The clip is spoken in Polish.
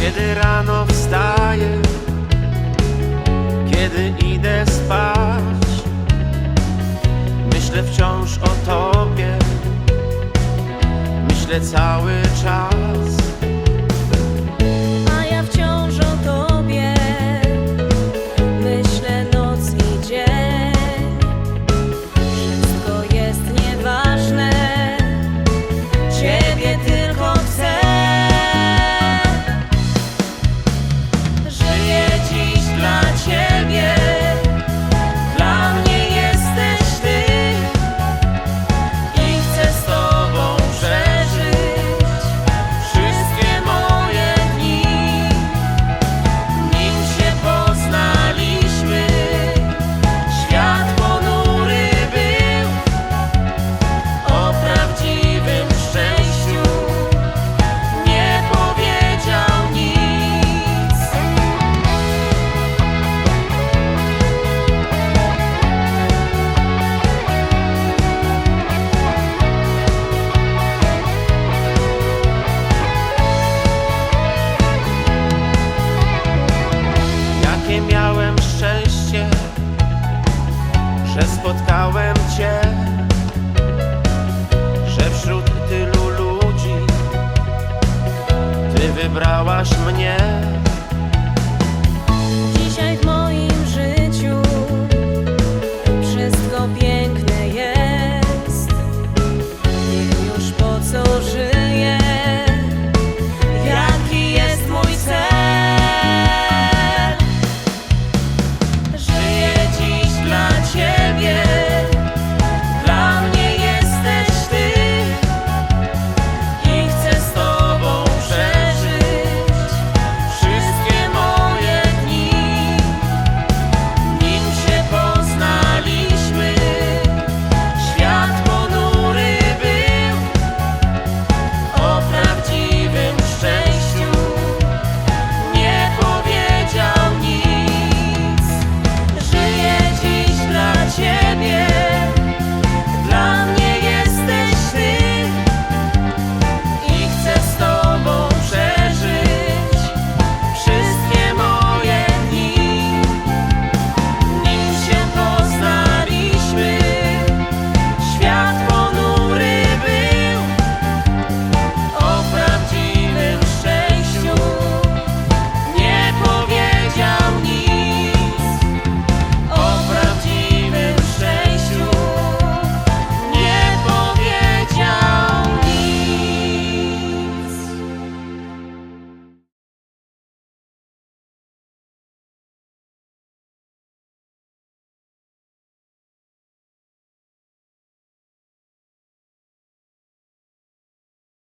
Kiedy rano wstaję Kiedy idę spać Myślę wciąż o Tobie Myślę cały czas. kochasz mnie?